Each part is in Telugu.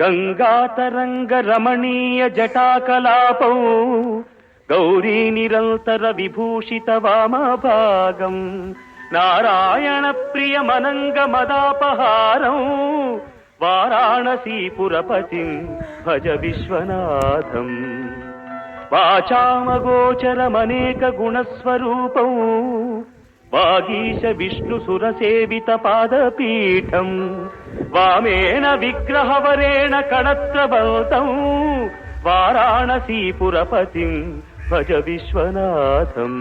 గంగాతరంగ రమణీయ జటాకలాపౌ గౌరీ నిరంతర విభూషిత వామభాగం నారాయణ ప్రియమనంగ మదాపహారం వారాణసీపురపతిం భజ విశ్వనాథం. వాచామగోచరమనేక గుణస్వరూపం వాగీశ విష్ణు సురసేవిత పాదపీఠం వామేణ విగ్రహవరేణ కణత్రబల్తం వారాణసీపురపతిం భజ విశ్వనాథం.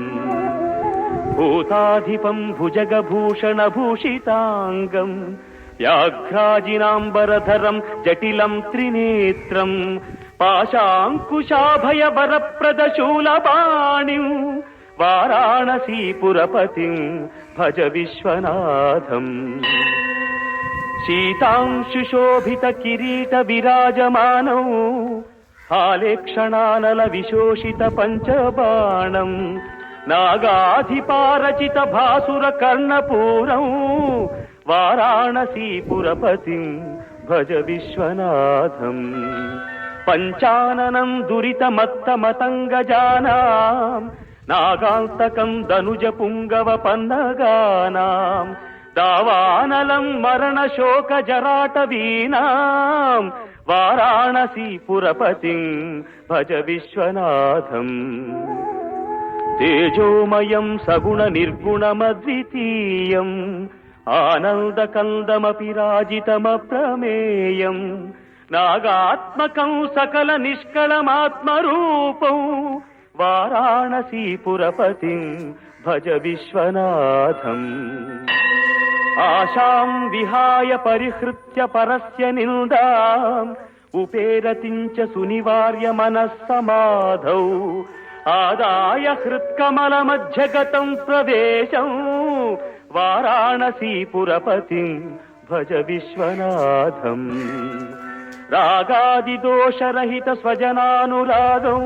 భూతాధిపం భుజగభూషణ భూషితాంగం వ్యాఘ్రాజినాంబరధరం జటిలం త్రినేత్రం పాశాంకుశాభయ వరప్రదశూలపాణిం వారాణసీపురపతిం భజ విశ్వనాథం. శీతాంశుశోభిత కిరీట విరాజమానౌ హాలేక్షణానల విశోషిత పంచబాణం నాగాధిపారచిత భాసుర కర్ణపూరం వారాణసీపురపతిం భజ విశ్వనాథం. పంచాననం దురితమత్తమతంగజానా నాగాంతకం ధనుజ పుంగవ పన్నగానాం దావానలం మరణ శోక జరాట వీణాం వారాణసీపురపతిం భజ విశ్వనాథం. తేజోమయం సగుణ నిర్గుణమద్వితీయం ఆనందకందమపి రాజితమప్రమేయం నాగాత్మకం సకల నిష్కళమాత్మరూపం వారాణసీపురపతిం భజ విశ్వనాథం ఆశాం విహాయ పరిహృత్య పరస్య నిందాం ఉపేరతించ సునివార్య మనస్సమాధౌ ఆదాయ హృత్కమల మధ్యగతం ప్రవేశం వారాణసీపురపతిం భజ విశ్వనాథం రాగాదిదోషరహిత స్వజనానురాగం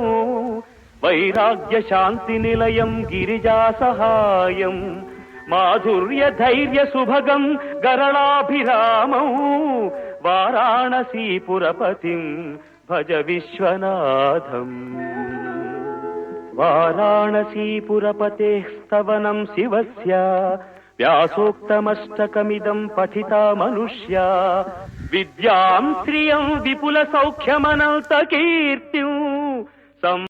వైరాగ్య శాంతి నిలయం గిరిజా సహాయం మాధుర్య ధైర్య సుభగం గరళాభిరామం వారాణసీపురపతిం భజ విశ్వనాథం. వారాణసీపురపతే స్తవనం శివస్య వ్యాసోక్తమష్టకమిదం పఠితా మనుష్యా. విద్యాం శ్రియం విపుల సౌఖ్యమనంత కీర్తిం